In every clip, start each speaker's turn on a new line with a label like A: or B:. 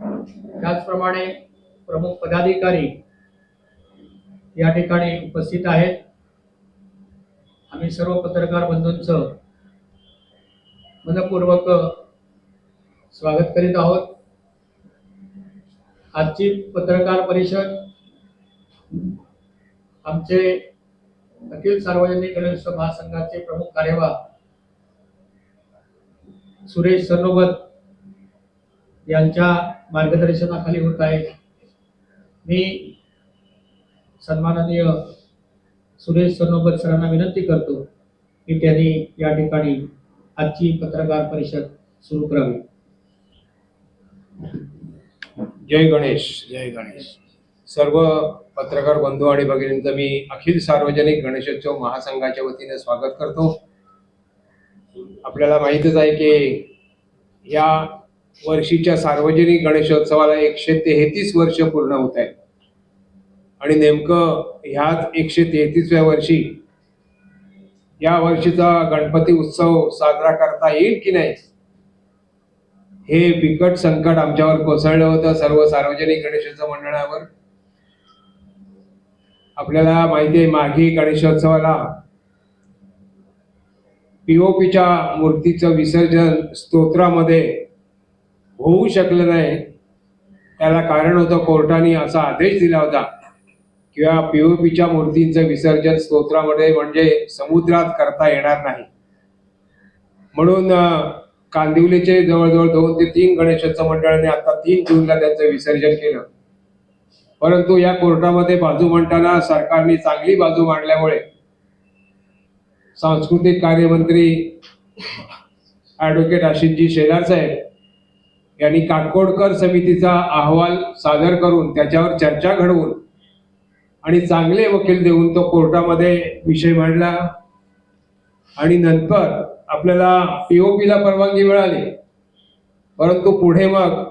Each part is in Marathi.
A: त्याचप्रमाणे प्रमुख पदाधिकारी या ठिकाणी उपस्थित आहेत. आम्ही सर्व पत्रकार बंधूंचं मनपूर्वक स्वागत करीत आहोत. आजची पत्रकार परिषद आमचे अखिल सार्वजनिक गणेश महासंघाचे प्रमुख कार्यवाह सुरेश सरनोबत यांच्या मार्गदर्शनाखाली होत आहे. मी सन्माननीय सुरेश सरनोबत सरांना विनंती करतो की त्यांनी या ठिकाणी आजची पत्रकार परिषद सुरू करावी.
B: जय गणेश.
C: जय गणेश.
B: सर्व पत्रकार बंधू आणि भगिनींचं मी अखिल सार्वजनिक गणेशोत्सव महासंघाच्या वतीने स्वागत करतो. आपल्याला माहीतच आहे की या वर्षीच्या सार्वजनिक गणेशोत्सवाला एकशे तेहतीस वर्ष पूर्ण होत आहेत. आणि नेमकं ह्याच एकशे तेहतीसव्या वर्षी या वर्षीचा गणपती उत्सव साजरा करता येईल की नाही? हे बिकट संकट आमच्यावर कोसळलं होतं सर्व सार्वजनिक गणेशोत्सव मंडळावर. आपल्याला माहिती आहे माघी गणेशोत्सवाला पीओपीच्या मूर्तीचं विसर्जन स्तोत्रामध्ये होऊ शकलं नाही. त्याला कारण होतं कोर्टाने असा आदेश दिला होता किंवा पीओपीच्या मूर्तींचं विसर्जन स्तोत्रामध्ये म्हणजे समुद्रात करता येणार नाही. म्हणून कांदिवलीचे जवळजवळ दोन ते तीन गणेशोत्सव मंडळाने आता तीन जूनला त्यांचं विसर्जन केलं. परंतु या कोर्टामध्ये बाजू मांडताना सरकारने चांगली बाजू मांडल्यामुळे सांस्कृतिक कार्यमंत्री ॲडव्होकेट आशिषजी शेलार साहेब यांनी काटकोडकर समितीचा अहवाल सादर करून त्याच्यावर चर्चा घडवून आणि चांगले वकील देऊन तो कोर्टामध्ये विषय मांडला. आणि नंतर आपल्याला पीओपीला परवानगी मिळाली. परंतु पुढे मग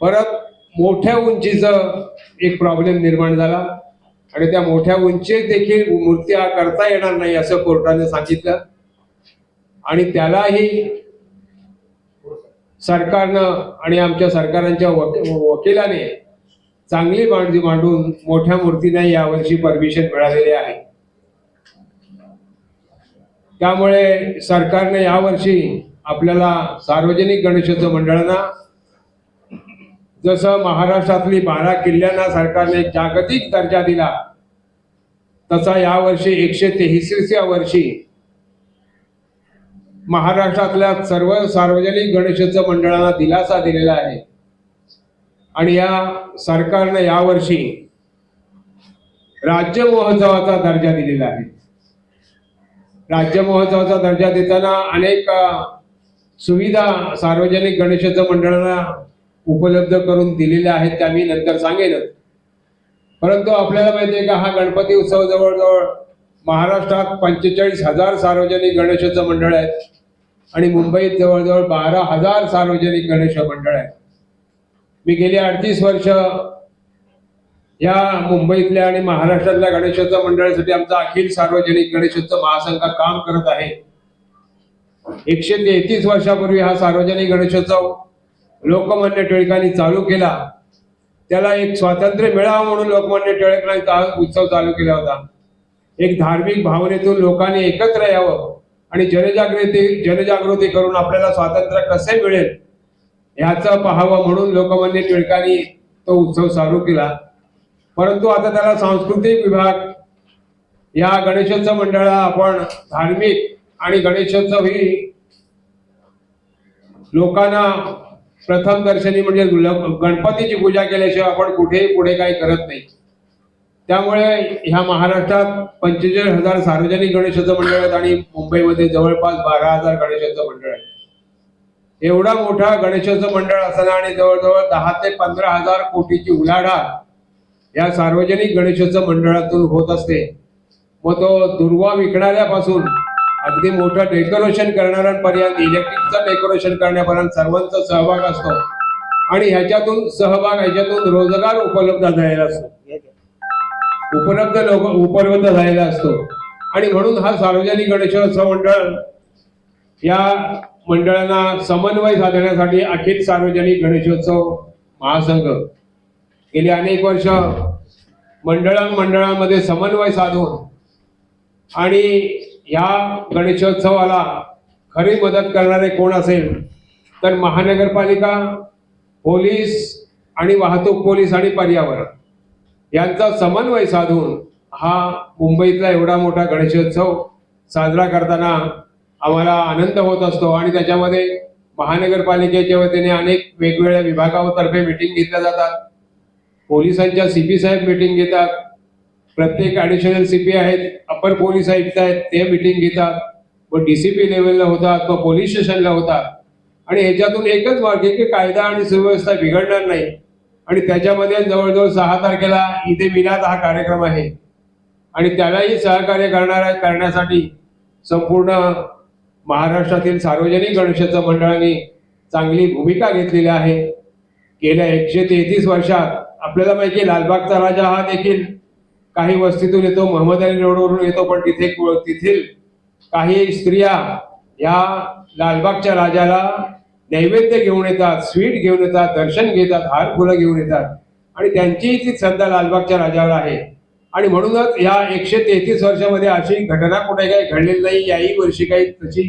B: परत मोठ्या उंचीचं एक प्रॉब्लेम निर्माण झाला. आणि त्या मोठ्या उंचीत देखील मूर्त्या करता येणार नाही असं कोर्टाने सांगितलं. आणि त्यालाही सरकारनं आणि आमच्या सरकारांच्या वकिलाने चांगली मांडणी मांडून मोठ्या मूर्तीने यावर्षी परमिशन मिळालेली आहे. त्यामुळे सरकारने यावर्षी आपल्याला सार्वजनिक गणेशोत्सव मंडळांना जसं महाराष्ट्रातली बारा किल्ल्यांना सरकारने जागतिक दर्जा दिला तसा यावर्षी एकशे तेहतीसव्या वर्षी महाराष्ट्रातल्या सर्व सार्वजनिक गणेशोत्सव मंडळांना दिलासा दिलेला आहे. आणि या सरकारनं यावर्षी राज्य महोत्सवाचा दर्जा दिलेला आहे. राज्य महोत्सवाचा दर्जा देताना अनेक सुविधा सार्वजनिक गणेशोत्सव मंडळांना उपलब्ध करून दिलेल्या आहेत त्या मी नंतर सांगेनच. परंतु आपल्याला माहिती आहे का हा गणपती उत्सव जवळजवळ महाराष्ट्रात पंचेचाळीस हजार सार्वजनिक गणेशाचं मंडळ आहेत. आणि मुंबईत जवळजवळ बारा हजार सार्वजनिक गणेश मंडळ आहेत. मी गेली अडतीस वर्ष या मुंबईतल्या आणि महाराष्ट्रातल्या गणेशोत्सव मंडळासाठी आमचा अखिल सार्वजनिक गणेशोत्सव महासंघ काम करत आहे. एकशे तेहतीस वर्षापूर्वी हा सार्वजनिक गणेशोत्सव लोकमान्य टिळकांनी चालू केला. त्याला एक स्वातंत्र्य मिळावं म्हणून लोकमान्य टिळकांनी हा उत्सव चालू केला होता. एक धार्मिक भावनेतून लोकांनी एकत्र यावं आणि जनजागृती जनजागृती करून आपल्याला स्वातंत्र्य कसे मिळेल ह्याचं पाहावं म्हणून लोकमान्य टिळकांनी तो उत्सव चालू केला. परंतु आता त्याला सांस्कृतिक विभाग या गणेशोत्सव मंडळाला आपण धार्मिक आणि गणेशोत्सव ही लोकांना प्रथम दर्शनी म्हणजे गणपतीची पूजा केल्याशिवाय आपण कुठेही पुढे काही करत नाही. त्यामुळे ह्या महाराष्ट्रात पंचेचाळीस हजार सार्वजनिक गणेशोत्सव मंडळ आहेत आणि मुंबईमध्ये जवळपास बारा हजार गणेशोत्सव मंडळ आहेत. एवढा मोठा गणेशोत्सव मंडळ असताना आणि जवळजवळ दहा ते पंधरा हजार कोटीची उलाढाल या सार्वजनिक गणेशोत्सव मंडळातून होत असते. मग तो दुर्वा विकणाऱ्यापासून अगदी मोठं डेकोरेशन करणाऱ्यांपर्यंत इलेक्ट्रिकचं डेकोरेशन करण्यापर्यंत सर्वांचा सहभाग असतो. आणि ह्याच्यातून सहभाग ह्याच्यातून रोजगार उपलब्ध झालेला असतो. उपलब्ध लोक उपलब्ध झालेला असतो. आणि म्हणून हा सार्वजनिक गणेशोत्सव मंडळ या मंडळांना समन्वय साधण्यासाठी अखिल सार्वजनिक गणेशोत्सव महासंघ गेली अनेक वर्ष मंडळां मंडळांमध्ये समन्वय साधून आणि या गणेशोत्सवाला खरी मदत करणारे कोण असेल तर महानगरपालिका पोलीस आणि वाहतूक पोलीस आणि पर्यावरण. यांचा समन्वय साधून हा मुंबईतला एवढा मोठा गणेशोत्सव साजरा करताना आम्हाला आनंद होत असतो आणि त्याच्यामध्ये महानगरपालिकेच्या वतीने अनेक वेगवेगळ्या विभागातर्फे मिटिंग घेतल्या जातात. पोलिसांच्या सी पी साहेब मिटिंग घेतात. प्रत्येक ॲडिशनल सीपी आहेत अपर पोलीस आयुक्त आहेत ते मिटिंग घेतात. व पी लेवलला होतात व पोलीस स्टेशनला होतात. आणि ह्याच्यातून एकच मार्ग आहे की कायदा आणि सुव्यवस्था बिघडणार नाही. आणि त्याच्यामध्ये जवळजवळ सहा तारखेला इथे मिलाद हा कार्यक्रम आहे. आणि त्यालाही सहकार्य करणाऱ्या करण्यासाठी संपूर्ण महाराष्ट्रातील सार्वजनिक गणेशोत्सव मंडळांनी चांगली भूमिका घेतलेली आहे. गेल्या एकशे तेहतीस वर्षात आपल्याला माहिती आहे लालबागचा राजा हा देखील काही वस्तीतून येतो मोहम्मद अली रोडवरून येतो पण तिथे तिथील काही स्त्रिया या लालबागच्या राजाला नैवेद्य घेऊन येतात स्वीट घेऊन येतात दर्शन घेतात हार फुलं घेऊन येतात. आणि त्यांचीही ती श्रद्धा लालबागच्या राजावर आहे. आणि म्हणूनच या एकशे तेहतीस वर्षामध्ये अशी घटना कुठे काही घडलेली नाही याही वर्षी काही तशी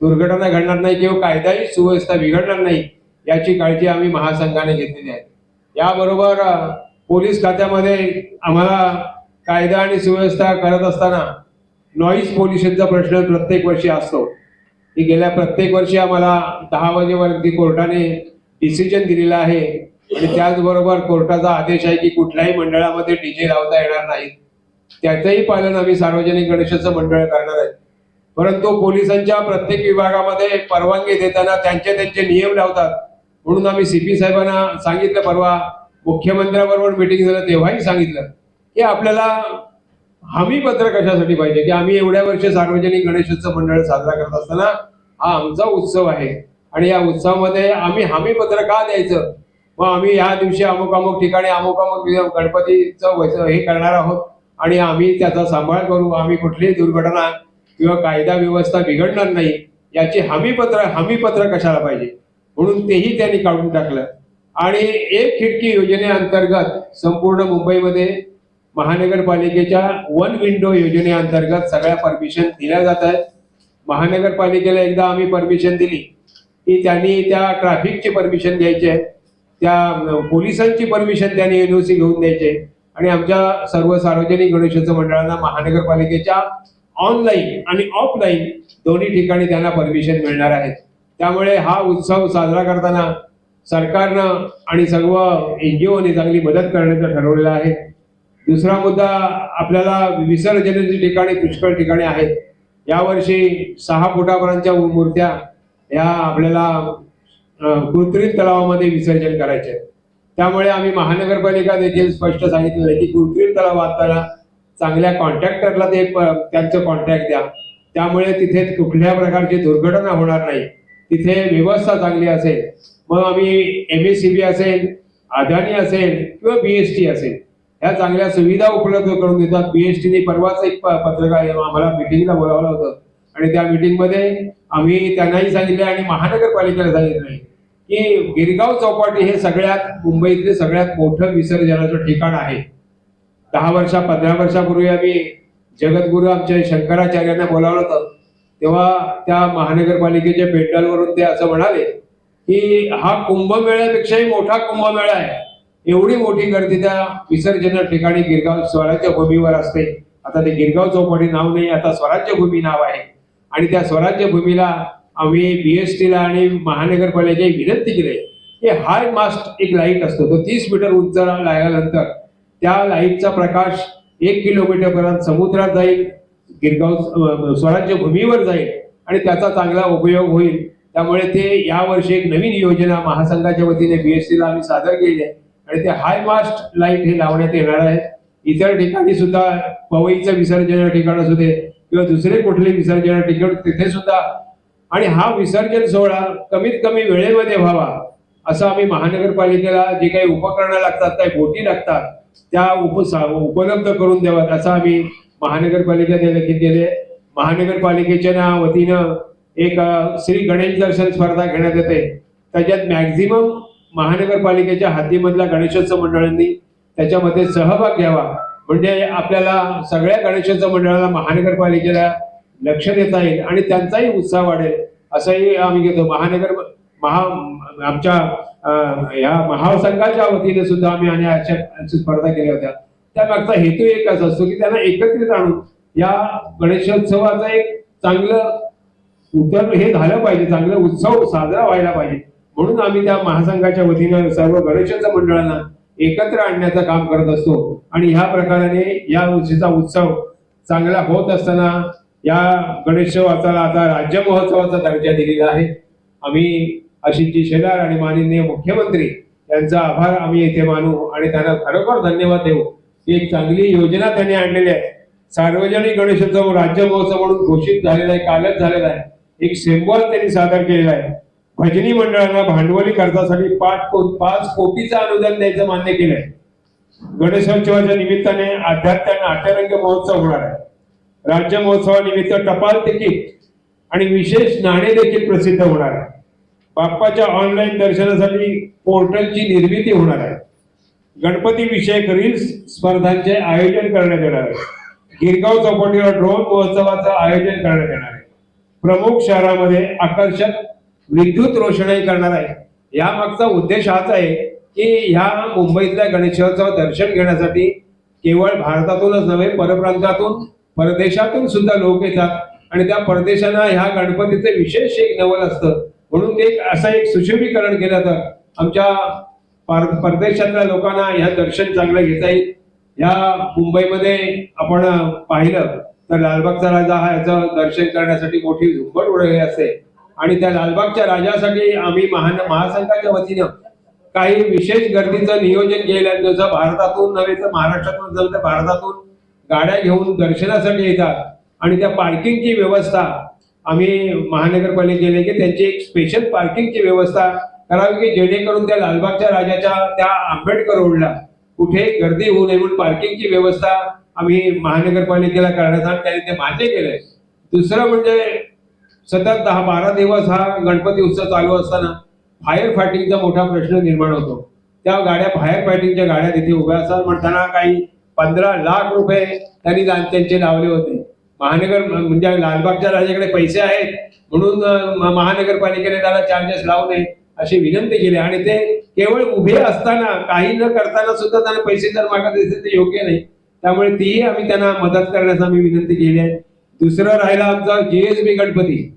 B: दुर्घटना घडणार नाही किंवा कायदाही सुव्यवस्था बिघडणार नाही याची काळजी आम्ही महासंघाने घेतलेली आहे. याबरोबर पोलीस खात्यामध्ये आम्हाला कायदा आणि सुव्यवस्था करत असताना नॉईज पोल्युशनचा प्रश्न प्रत्येक वर्षी असतो. की गेल्या प्रत्येक वर्षी आम्हाला दहा वाजेवरती कोर्टाने डिसिजन दिलेला आहे. आणि त्याचबरोबर कोर्टाचा आदेश आहे की कुठल्याही मंडळामध्ये डीजे लावता येणार नाही त्याचंही पालन आम्ही सार्वजनिक गणेशाचं मंडळ करणार आहे. परंतु पोलिसांच्या प्रत्येक विभागामध्ये परवानगी देताना त्यांचे त्यांचे नियम लावतात. म्हणून आम्ही सीपी साहेबांना सांगितलं परवा मुख्यमंत्र्याबरोबर मिटिंग झालं तेव्हाही सांगितलं की आपल्याला हमी पत्र कशासाठी पाहिजे? की आम्ही एवढ्या वर्ष सार्वजनिक गणेशोत्सव मंडळ साजरा करत असताना हा आमचा उत्सव आहे. आणि या उत्सवामध्ये आम्ही हमी पत्र का द्यायचं? मग आम्ही या दिवशी अमुक अमुक ठिकाणी अमुक अमुक गणपतीचं हे करणार आहोत. आणि आम्ही त्याचा सांभाळ करू. आम्ही कुठलीही दुर्घटना किंवा कायदा व्यवस्था बिघडणार नाही. याची हमी पत्र हमी पत्र कशाला पाहिजे? म्हणून तेही त्यांनी काढून टाकलं. आणि एक खिडकी योजनेअंतर्गत संपूर्ण मुंबईमध्ये महानगरपालिकेच्या वन विंडो योजनेअंतर्गत सगळ्या परमिशन दिल्या जात आहेत. महानगरपालिकेला एकदा आम्ही परमिशन दिली की त्यांनी त्या ट्रॅफिकची परमिशन द्यायची आहे. त्या पोलिसांची परमिशन त्यांनी एनओसी घेऊन द्यायचे आणि आमच्या सर्व सार्वजनिक गणेशोत्सव मंडळांना महानगरपालिकेच्या ऑनलाईन आणि ऑफलाईन दोन्ही ठिकाणी त्यांना परमिशन मिळणार आहेत त्यामुळे हा उत्सव साजरा करताना सरकारनं आणि सर्व एन जी ओने चांगली मदत करण्याचं ठरवलेलं आहे. दुसरा मुद्दा आपल्याला विसर्जनाची ठिकाणी पुष्कळ ठिकाणी आहेत. यावर्षी सहा फुटापर्यंतच्या मूर्त्या या आपल्याला कृत्रिम तलावामध्ये विसर्जन करायचे आहेत. त्यामुळे आम्ही महानगरपालिका देखील स्पष्ट सांगितलेलं आहे की कृत्रिम तलाव बांधताना चांगल्या कॉन्ट्रॅक्टरला ते प- त्यांचं कॉन्ट्रॅक्ट द्या. त्यामुळे तिथे कुठल्या प्रकारची दुर्घटना होणार नाही. तिथे व्यवस्था चांगली असेल. मग आम्ही एम एस सी बी असेल अदानी असेल किंवा बी एस टी असेल ह्या चांगल्या सुविधा उपलब्ध करून देतात. पीएचडीने परवाच एक प- पत्रकार आम्हाला मिटिंगला बोलावलं होतं. आणि त्या मिटिंगमध्ये आम्ही त्यांनाही सांगितले आणि महानगरपालिकेला सांगितलं की गिरगाव चौपाटी हे सगळ्यात मुंबईतले सगळ्यात मोठं विसर्जनाचं ठिकाण आहे. दहा वर्षा पंधरा वर्षापूर्वी आम्ही जगद्गुरू आमच्या शंकराचार्यांना बोलावलं होतं. तेव्हा त्या महानगरपालिकेच्या पेंडलवरून ते असं म्हणाले की हा कुंभमेळ्यापेक्षाही मोठा कुंभमेळा आहे. एवढी मोठी गर्दी त्या विसर्जन ठिकाणी गिरगाव स्वराज्य भूमीवर असते. आता ते गिरगाव चौपाटी नाव नाही आता स्वराज्य भूमी नाव आहे. आणि त्या स्वराज्य भूमीला आम्ही बीएसटीला आणि महानगरपालिकेची विनंती केली. की हाय मास्ट एक लाइट असतो तो तीस मीटर उंच लागल्यानंतर त्या लाईटचा प्रकाश एक किलोमीटर पर्यंत समुद्रात जाईल गिरगाव स्वराज्य भूमीवर जाईल आणि त्याचा चांगला उपयोग होईल. त्यामुळे ते यावर्षी एक नवीन योजना महासंघाच्या वतीने बीएससीला आम्ही सादर केली आहे. आणि ते हाय मास्ट लाइट हे लावण्यात येणार आहे. इतर ठिकाणी सुद्धा पवईचं विसर्जन ठिकाण असू दे किंवा दुसरे कुठले विसर्जन ठिकाण तिथे सुद्धा. आणि हा विसर्जन सोहळा कमीत कमी वेळेमध्ये व्हावा असं आम्ही महानगरपालिकेला जे काही उपकरणं लागतात काही बोटी लागतात त्या उप उपलब्ध करून द्याव्यात असं आम्ही महानगरपालिकेने देखील केले. महानगरपालिकेच्या वतीनं एक श्री गणेश दर्शन स्पर्धा घेण्यात येते. त्याच्यात मॅक्झिमम महानगरपालिकेच्या हद्दीमधल्या गणेशोत्सव मंडळांनी त्याच्यामध्ये सहभाग घ्यावा. म्हणजे आपल्याला सगळ्या गणेशोत्सव मंडळाला महानगरपालिकेला लक्ष देता येईल आणि त्यांचाही उत्साह वाढेल असंही आम्ही घेतो. महानगर महा आमच्या या ह्या महासंघाच्या वतीने सुद्धा आम्ही आणि अशा स्पर्धा केल्या होत्या. त्यामागचा हेतू एकच असतो की त्यांना एकत्रित आणून या गणेशोत्सवाचं एक चांगलं उत्तर हे झालं पाहिजे चांगला उत्सव साजरा व्हायला पाहिजे. म्हणून आम्ही त्या महासंघाच्या वतीनं सर्व गणेशोत्सव मंडळांना एकत्र आणण्याचं काम करत असतो. आणि ह्या प्रकाराने या वर्षीचा उत्सव चांगला होत असताना या गणेशोत्सवाचा आता राज्य महोत्सवाचा दर्जा दिलेला आहे. आम्ही अशितजी शेलार आणि माननीय मुख्यमंत्री यांचा आभार आम्ही येथे मानू आणि त्यांना खरोखर धन्यवाद देऊ. ही एक चांगली योजना त्यांनी आणलेली आहे. सार्वजनिक गणेशोत्सव राज्य महोत्सव म्हणून घोषित झालेला आहे कालच झालेला आहे. एक सिम्बॉल त्यांनी सादर केलेला आहे. भजनी मंडळांना भांडवली खर्चासाठी पाच को पाच कोटीचं अनुदान द्यायचं मान्य केलंय. गणेशोत्सवाच्या निमित्ताने अध्यात्म नाट्यरंग महोत्सव होणार आहे. राज्य महोत्सवानिमित्त टपाल तिकीट आणि विशेष नाणे देखील प्रसिद्ध होणार आहे. बाप्पाच्या ऑनलाईन दर्शनासाठी पोर्टलची निर्मिती होणार आहे. गणपती विषयक रील्स स्पर्धांचे आयोजन करण्यात येणार आहे. गिरगाव चौपाटीवर ड्रोन महोत्सवाचं आयोजन करण्यात येणार आहे. प्रमुख शहरामध्ये आकर्षक विद्युत रोषणाई करणार आहे. या मागचा उद्देश हाच आहे की ह्या मुंबईतल्या गणेशोत्सव दर्शन घेण्यासाठी केवळ भारतातूनच नव्हे परप्रांतातून परदेशातून सुद्धा लोक येतात. आणि त्या परदेशांना ह्या गणपतीचे विशेष एक नवल असतं. म्हणून एक असं एक सुशोभीकरण केलं तर आमच्या परदेशातल्या लोकांना ह्या दर्शन चांगलं घेता येईल. या मुंबईमध्ये आपण पाहिलं तर लालबागचा राजा हा याचं दर्शन करण्यासाठी मोठी झुंबड उडवली असते. आणि त्या लालबागच्या राजासाठी आम्ही महान महासंघाच्या वतीनं काही विशेष गर्दीचं नियोजन केलं जसं भारतातून नव्हे तर महाराष्ट्रातून जर तर भारतातून गाड्या घेऊन दर्शनासाठी येतात आणि त्या पार्किंगची व्यवस्था आम्ही महानगरपालिकेने की त्यांची एक स्पेशल पार्किंगची व्यवस्था करावी की जेणेकरून त्या लालबागच्या राजाच्या त्या आंबेडकर रोडला कुठे गर्दी होऊ नये म्हणून पार्किंगची व्यवस्था आम्ही महानगरपालिकेला करण्याचा त्यांनी ते मान्य केलंय. दुसरं म्हणजे सतत दहा बारा दिवस हा गणपती उत्सव चालू असताना फायर फायटिंगचा मोठा प्रश्न निर्माण होतो. त्या गाड्या फायर फायटिंगच्या गाड्या तिथे उभ्या असतात. म्हणताना काही पंधरा लाख रुपये त्यांनी त्यांचे लावले होते. महानगर म्हणजे लालबागच्या राजाकडे पैसे आहेत म्हणून महानगरपालिकेने त्याला चार्जेस लावू नये अशी विनंती केली. आणि ते केवळ उभे असताना काही न करताना सुद्धा त्यांना पैसे जर मागत असेल ते योग्य नाही. त्यामुळे तीही आम्ही त्यांना मदत करण्यास आम्ही विनंती केली आहे. दुसरं राहिला आमचा जीएसबी गणपती.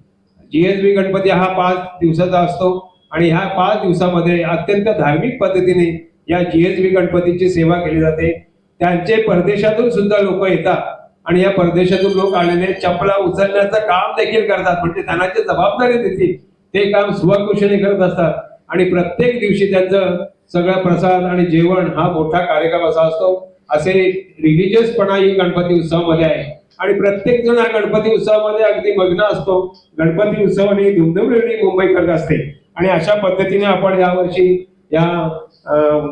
B: जीएसबी गणपती हा पाच दिवसाचा असतो आणि ह्या पाच दिवसामध्ये अत्यंत धार्मिक पद्धतीने या जीएसबी गणपतीची सेवा केली जाते. त्यांचे परदेशातून सुद्धा लोक येतात आणि या परदेशातून लोक आलेले चपला उचलण्याचं काम देखील करतात. म्हणजे त्यांना जे जबाबदारी देतील. ते काम स्वकुशीने करत असतात. आणि प्रत्येक दिवशी त्यांचं सगळं प्रसाद आणि जेवण हा मोठा कार्यक्रम असा असतो. असे रिलिजियसपणा ही गणपती उत्सवामध्ये आहे. आणि प्रत्येक जण हा गणपती उत्सवामध्ये अगदी मग्न असतो. गणपती उत्सवाने धुमधुमलेली मुंबई करत असते. आणि अशा पद्धतीने आपण यावर्षी या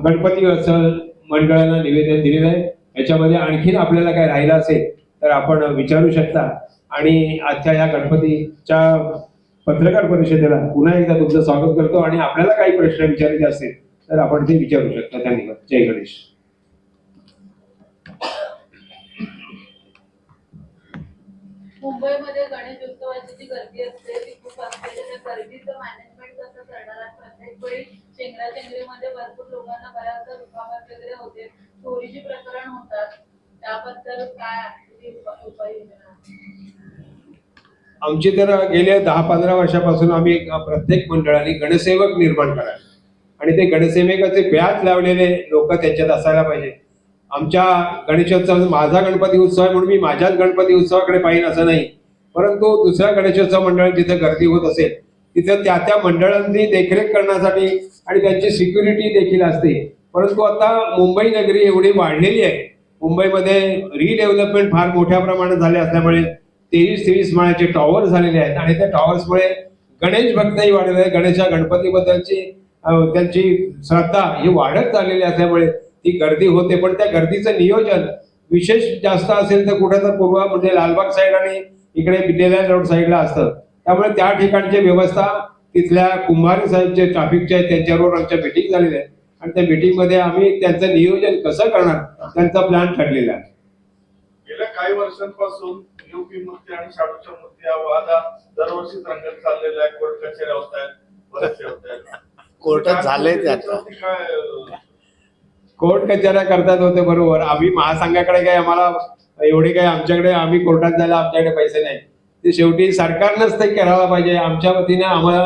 B: गणपती उत्सव मंडळाला निवेदन दिलेलं आहे. याच्यामध्ये आणखीन आपल्याला काय राहिलं असेल तर आपण विचारू शकता. आणि आजच्या या गणपतीच्या पत्रकार परिषदेला पुन्हा एकदा तुमचं स्वागत करतो. आणि आपल्याला काही प्रश्न विचारायचे असतील तर आपण ते विचारू शकता. धन्यवाद. जय गणेश.
C: मुंबईमध्ये गणेश उत्सवाची जी गर्दी असते ती खूप असते. त्या गर्दीचं मॅनेजमेंट कसं करणार प्रत्येक वेळी चेंगराचेंगरीमध्ये भरपूर लोकांना बऱ्याचदा दुखापत वगैरे होते. चोरीची प्रकरण होतात. त्याबद्दल काय उपाययोजना
B: आमची तर गेल्या दहा पंधरा वर्षापासून आम्ही प्रत्येक मंडळाने गणसेवक निर्माण करायला. आणि ते गणसेवकाचे बॅच लावलेले लोक त्याच्यात असायला पाहिजे. आमच्या गणेशोत्सव माझा गणपती उत्सव आहे म्हणून मी माझ्याच गणपती उत्सवाकडे पाहिन असं नाही. परंतु दुसऱ्या गणेशोत्सव मंडळ जिथे गर्दी होत असेल तिथे त्या त्या मंडळांनी देखरेख करण्यासाठी आणि त्यांची सिक्युरिटी देखील असते. परंतु आता मुंबई नगरी एवढी वाढलेली आहे. मुंबईमध्ये रिडेव्हलपमेंट फार मोठ्या प्रमाणात झाले असल्यामुळे तेवीस तेवीस माळ्याचे टॉवर झालेले आहेत आणि त्या टॉवर्समुळे गणेश भक्तही वाढलेले आहे गणेशा गणपतीबद्दलची त्यांची श्रद्धा ही वाढत चाललेली असल्यामुळे ती गर्दी होते पण त्या गर्दीचं नियोजन विशेष जास्त असेल तर कुठं तर पूर्व म्हणजे लालबाग साईड आणि इकडे बिल्लेला रोड साईडला असतं. त्यामुळे त्या ठिकाणची व्यवस्था तिथल्या कुंभारे साहेब जे ट्रॅफिकचे आहेत त्यांच्याबरोबर आमच्या मीटिंग झालेल्या आहे आणि त्या मीटिंगमध्ये आम्ही त्यांचं नियोजन कसं करणार त्यांचा प्लॅन ठरलेला आहे.
D: गेल्या काही वर्षांपासून युपी मूर्ती आणि शाडूच्या मूर्ती हा वाद हा दरवर्षी रंगत चाललेला आहे कोर्ट कचेऱ्या होत आहेत बरेचसे होत आहेत.
E: कोर्टात झालंय ते आता
D: त्याच्यावरती काय अं,
B: कोर्ट कचऱ्या करतात होते बरोबर. आम्ही महासंघाकडे काय आम्हाला एवढे काय आमच्याकडे आम्ही कोर्टात जायला आमच्याकडे पैसे नाही. ते शेवटी सरकारनंच ते करायला पाहिजे. आमच्या वतीने आम्हाला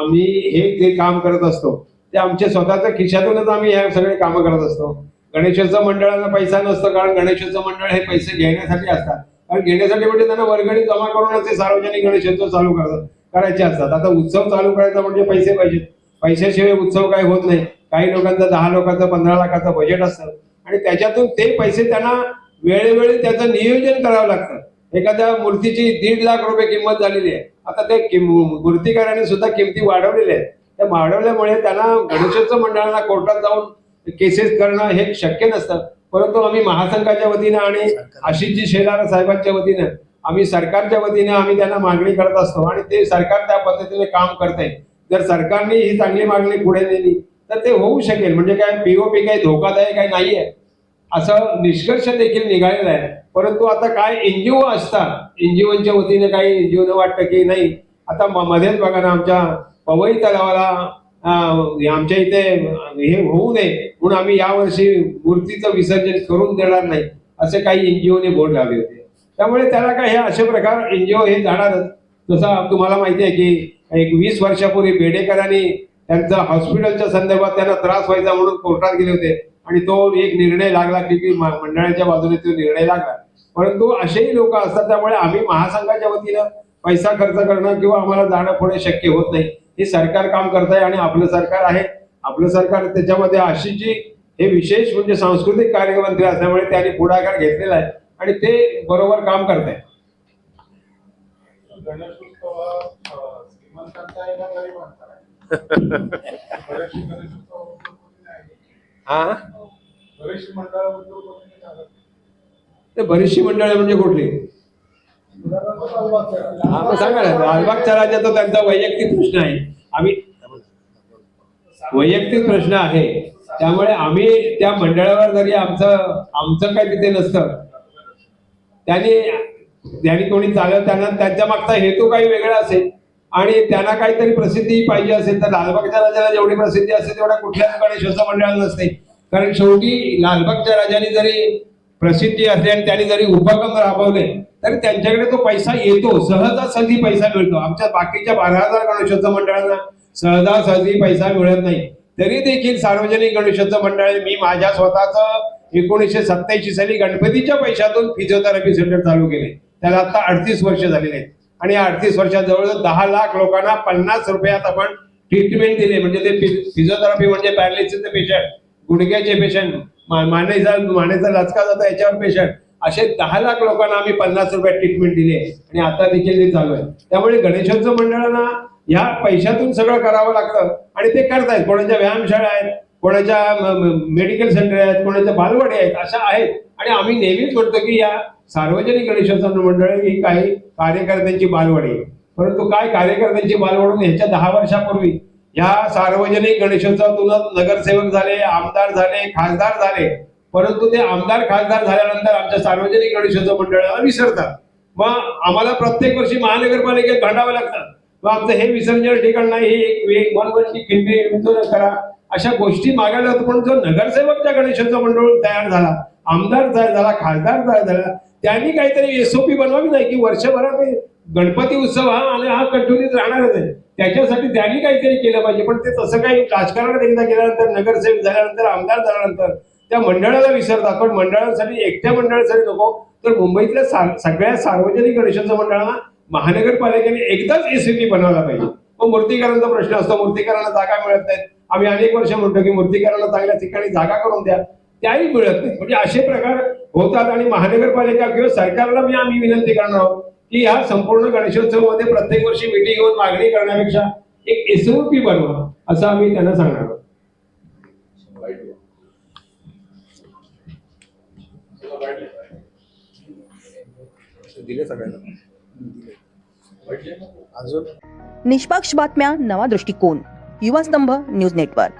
B: आम्ही हे जे काम करत असतो ते आमच्या स्वतःच्या खिशातूनच आम्ही हे सगळे कामं करत असतो. गणेशोत्सव मंडळाला पैसा नसतो कारण गणेशोत्सव मंडळ हे पैसे घेण्यासाठी असतात. कारण घेण्यासाठी म्हणजे त्यांना वर्गणी जमा करूनच ते सार्वजनिक गणेशोत्सव चालू करतात करायचे असतात. आता उत्सव चालू करायचा म्हणजे पैसे पाहिजेत. पैशाशिवाय उत्सव काही होत नाही. काही लोकांचं दहा लोकांचं पंधरा लाखाचं बजेट असतं. आणि त्याच्यातून ते पैसे त्यांना वेळोवेळी त्याचं नियोजन करावं लागतं. एखाद्या मूर्तीची दीड लाख रुपये किंमत झालेली आहे. आता ते किम- मूर्तिकारांनी सुद्धा किमती वाढवलेल्या आहेत. त्या वाढवल्यामुळे त्यांना गणेशोत्सव मंडळाला कोर्टात जाऊन केसेस करणं हे शक्य नसतं. परंतु आम्ही महासंघाच्या वतीनं आणि आशिषजी शेलार साहेबांच्या वतीनं आम्ही सरकारच्या वतीनं आम्ही त्यांना मागणी करत असतो आणि ते सरकार त्या पद्धतीने काम करत आहे जर सरकारने ही चांगली मागणी पुढे नेली तर ते होऊ शकेल. म्हणजे काय पीओपी काही धोकादायक काही नाहीये. असं निष्कर्ष देखील निघालेला आहे. परंतु आता काय एनजीओ असतात. एनजीओच्या वतीने काही एनजीओनं वाटतं की नाही आता मध्येच बघा ना आमच्या पवई तलावाला आमच्या इथे हे होऊ नये. म्हणून आम्ही यावर्षी मूर्तीचं विसर्जन करून देणार नाही असे काही एनजीओने बोर्ड लावले होते. त्यामुळे त्याला काय हे असे प्रकार एनजीओ हे जाणारच. जसं तुम्हाला माहिती आहे की एक वीस वर्षापूर्वी बेडेकरांनी त्यांचा हॉस्पिटलच्या संदर्भात त्यांना त्रास व्हायचा म्हणून कोर्टात गेले होते. आणि तो एक निर्णय लागला की की मंडळाच्या बाजूने तो निर्णय लागला परंतु असेही लोक असतात त्यामुळे आम्ही महासंघाच्या वतीनं पैसा खर्च करणं किंवा आम्हाला जाणं पुढे शक्य होत नाही. हे सरकार काम करत आहे आणि आपलं सरकार आहे. आपलं सरकार त्याच्यामध्ये अशी जी हे विशेष म्हणजे सांस्कृतिक कार्यमंत्री असल्यामुळे त्यांनी पुढाकार घेतलेला आहे आणि ते बरोबर काम करत आहे
D: गणेशोत्सव हा.
B: हा. ते बरीचशी मंडळ म्हणजे कुठली. हा सांगा ना लालबागच्या राजा तो त्यांचा वैयक्तिक प्रश्न आहे आम्ही वैयक्तिक प्रश्न आहे त्यामुळे आम्ही त्या मंडळावर जरी आमचं आमचं काही तिथे नसतं त्यांनी त्यांनी कोणी चालत त्यांना त्यांच्या मागचा हेतू काही वेगळा असेल आणि त्यांना काहीतरी प्रसिद्धी पाहिजे असेल तर लालबागच्या राजाला जेवढी प्रसिद्धी असेल तेवढ्या कुठल्याच गणेशोत्सव मंडळाला नसते. कारण शेवटी लालबागच्या राजाने जरी प्रसिद्धी असली आणि त्यांनी जरी उपक्रम राबवले तरी त्यांच्याकडे तो पैसा येतो. सहजासहजी पैसा मिळतो. आमच्या बाकीच्या बारा हजार गणेशोत्सव मंडळांना सहजासहजी पैसा मिळत नाही. तरी देखील सार्वजनिक गणेशोत्सव मंडळ मी माझ्या स्वतःच एकोणीसशे सत्याऐंशी साली गणपतीच्या पैशातून फिजिओथेरपी सेंटर चालू केले. त्याला आता अडतीस वर्ष झालेले आहेत. आणि अडतीस वर्षाजवळ जवळजवळ दहा लाख लोकांना पन्नास रुपयात आपण ट्रीटमेंट दिले. म्हणजे ते फिजिओथेरपी म्हणजे पॅरालिसिसचे पेशंट गुडघ्याचे पेशंट मानेचा मानेचा लचका जातो याच्यावर पेशंट असे दहा लाख लोकांना आम्ही पन्नास रुपयात ट्रीटमेंट दिली. आणि आता देखील ते चालू आहे. त्यामुळे गणेशोत्सव मंडळांना ह्या पैशातून सगळं करावं लागतं. आणि ते करतायत. कोणाच्या व्यायामशाळा आहेत कोणाच्या मेडिकल सेंटर आहेत कोणाच्या बालवाडी आहेत अशा आहेत. आणि आम्ही नेहमीच म्हणतो की या सार्वजनिक गणेशोत्सव मंडळ ही काही कार्यकर्त्यांची बालवाडी आहे. परंतु काय कार्यकर्त्यांची बालवाडून ह्याच्या दहा वर्षापूर्वी या सार्वजनिक गणेशोत्सवातून नगरसेवक झाले आमदार झाले खासदार झाले. परंतु ते आमदार खासदार झाल्यानंतर आमच्या सार्वजनिक गणेशोत्सव मंडळाला विसरतात. मग आम्हाला प्रत्येक वर्षी महानगरपालिकेत भांडावं लागतं. मग आमचं हे विसर्जन ठिकाण नाही हे एक वन वर्षी खिंडी विसर्जन करा. अशा गोष्टी मागायला होतं पण जो नगरसेवक त्या गणेशोत्सव मंडळ तयार झाला आमदार तयार झाला खासदार तयार झाला त्यांनी काहीतरी एसओपी बनवावी नाही की वर्षभरात गणपती उत्सव हा आणि हा कंटिन्यूच राहणारच आहे. त्याच्यासाठी त्यांनी काहीतरी केलं पाहिजे. पण ते तसं काही राजकारणात एकदा गेल्यानंतर नगरसेवक झाल्यानंतर आमदार झाल्यानंतर त्या मंडळाला विसरतात. पण मंडळांसाठी एकट्या मंडळासाठी नको. तर मुंबईतल्या सगळ्या सार्वजनिक गणेशोत्सव मंडळांना महानगरपालिकेने एकदाच एसीपी बनवायला पाहिजे. मग मूर्तीकरांचा प्रश्न असतो. मूर्तीकरांना जागा मिळत नाहीत. आम्ही अनेक वर्ष म्हणतो की मूर्तीकरांना चांगल्या ठिकाणी जागा करून द्या. त्याही मिळत नाही. म्हणजे असे प्रकार होतात आणि महानगरपालिका किंवा सरकारला मी आम्ही विनंती करणार आहोत की ह्या संपूर्ण गणेशोत्सवामध्ये प्रत्येक वर्षी मिटिंग घेऊन मागणी करण्यापेक्षा एक एसओपी बनवा असं आम्ही त्यांना सांगणार आहोत.
D: चला, right.
E: दिले सगळ्यांना. अजून
F: निष्पक्ष बातम्या नवा दृष्टिकोन. युवा स्तंभ न्यूज नेटवर्क